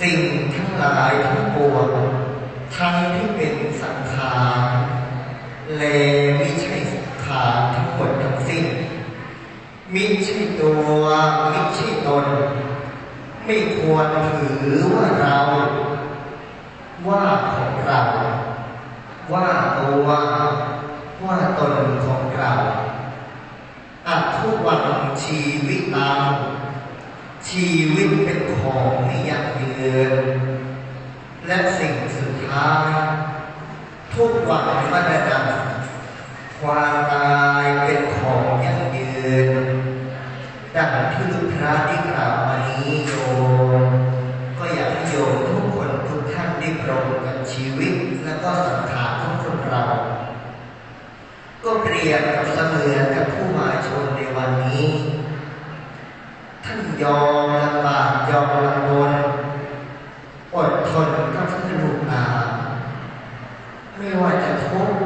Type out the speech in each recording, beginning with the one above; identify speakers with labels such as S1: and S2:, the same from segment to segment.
S1: สิ่งทั้งหลายทั้งปวงทั้งที่เป็นสังขารเลไม่ใช่สังขารทั้งหมดทั้งสิ้นมิใช่ตัวมิใช่ตน ไม่ควรถือว่าเรา ว่าของเรา ว่าตัวว่าตนของเราอัตทุวังชีวิตเรา ชีวิตเป็นของไม่ยั่งยืน และสิ่งสุดท้าย ทุกวันมันดับความตายเป็นของยั่งยืนดังที่พระได้กล่าวมานี้โยมก็อยากให้โยมทุกคนทุกท่านได้ปรงกับชีวิตและก็สังขารของคนเรา ก็เปรียบกับเสมือนกับผู้มาชนในวันนี้ ท่านยอม ยอมลำบนอดทนกับท่านลูกหลานไม่ว่าจะทุกข์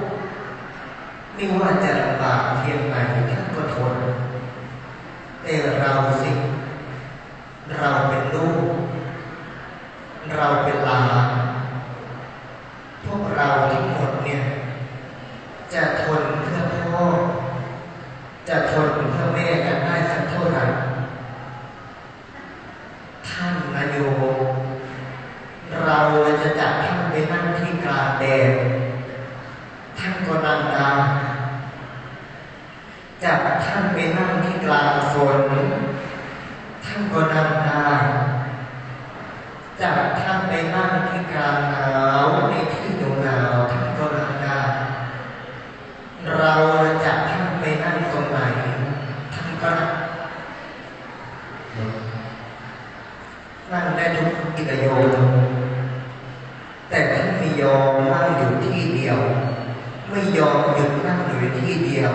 S1: ไม่ว่าจะลำบากเพียงไหนท่านก็ทนแต่เราสิ เราเป็นลูก เราเป็นหลานพวกเราทั้งหมดเนี่ย จะทนเพื่อพ่อจะทนเพื่อแม่กันได้สักเท่าไหร่ ท่านนายโยมเราจะจับท่านไปนั่งที่ กลางแดท่านก็นั่งได้จับท่านไปนั่งที่กลางฝนท่านก็นั่งได้จับท่านไปนั่งที่กลางหนาวในที่หนาวท่านก็นั่งได้เราจะท่านไปนั่งตรงไหนท่านก็นั่งนั่งได้ทุกกิจโยม แต่ท่านไม่ยอมนั่งอยู่ที่เดียว ไม่ยอมหยุดนั่งอยู่ที่เดียว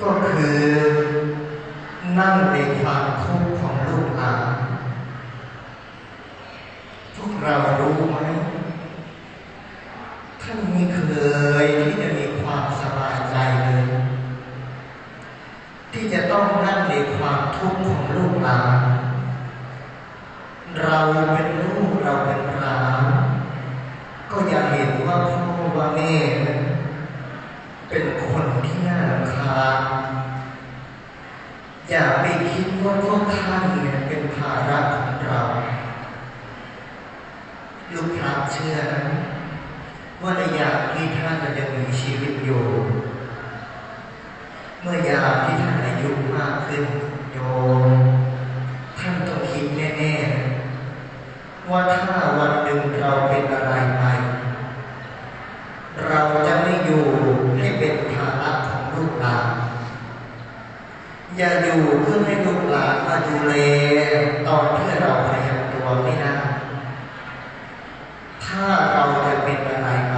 S1: ก็คือนั่งในความทุกข์ของลูกหลานพวกเรารู้ไหมท่านไม่เคยที่จะมีความสบายใจเลย ที่จะต้องนั่งในความทุกข์ของลูกหลานเราเป็นลูกเราเป็นหลานก็อย่าเห็นว่า แม่เป็นคนที่น่ารำคาญอย่าไปคิดว่าพวกท่านเนี่ยเป็นภาระของเรา ลูกพระเชื่อนะว่าในยามที่ท่านยังมีชีวิตอยู่ เมื่อยามที่ท่านอายุมากขึ้นโยมท่านต้องคิดแน่ๆว่าถ้าวันหนึ่งเราเป็นอะไรไป เราจะไม่อยู่ให้เป็นภาระของลูกหลาน อย่าอยู่เพื่อให้ลูกหลานมาดูแลตอนที่เราพยายามตัวไม่ได้ถ้าเราจะเป็นอะไรไป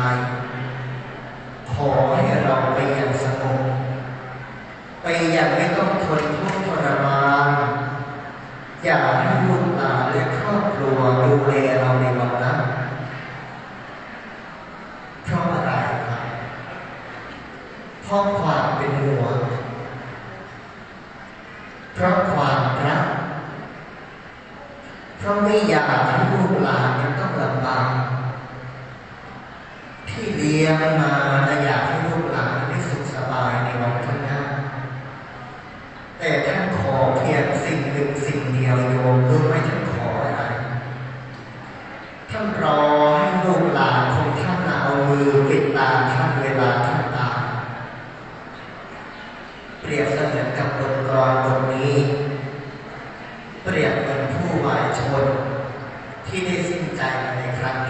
S1: ขอให้เราไปอย่างสงบไปอย่างไม่ต้องทนทุกข์ทรมานอย่าให้ลูกหลานและครอบครัวดูแลเราในวันนั้นเพราะอะไรครับ พราะความเป็นห่วงเพราะความรักเพราะไม่อยากให้ลูกหลานยังต้องลำบากที่เลี้ยงมาและอยากให้ลูกหลานได้สุขสบายในวันข้างหน้า แต่ท่านขอเพียงสิ่งหนึ่งสิ่งเดียวโยมรู้ไหมท่านขออะไรท่านรอให้ลูกหลานของท่านเอามือปิดตาท่านเวลาท่านตายเปรียบเสมือนกับบทกลอนบทนี้ เปรียบเหมือนผู้วายชน ที่ได้สิ้นใจในครั้งนี้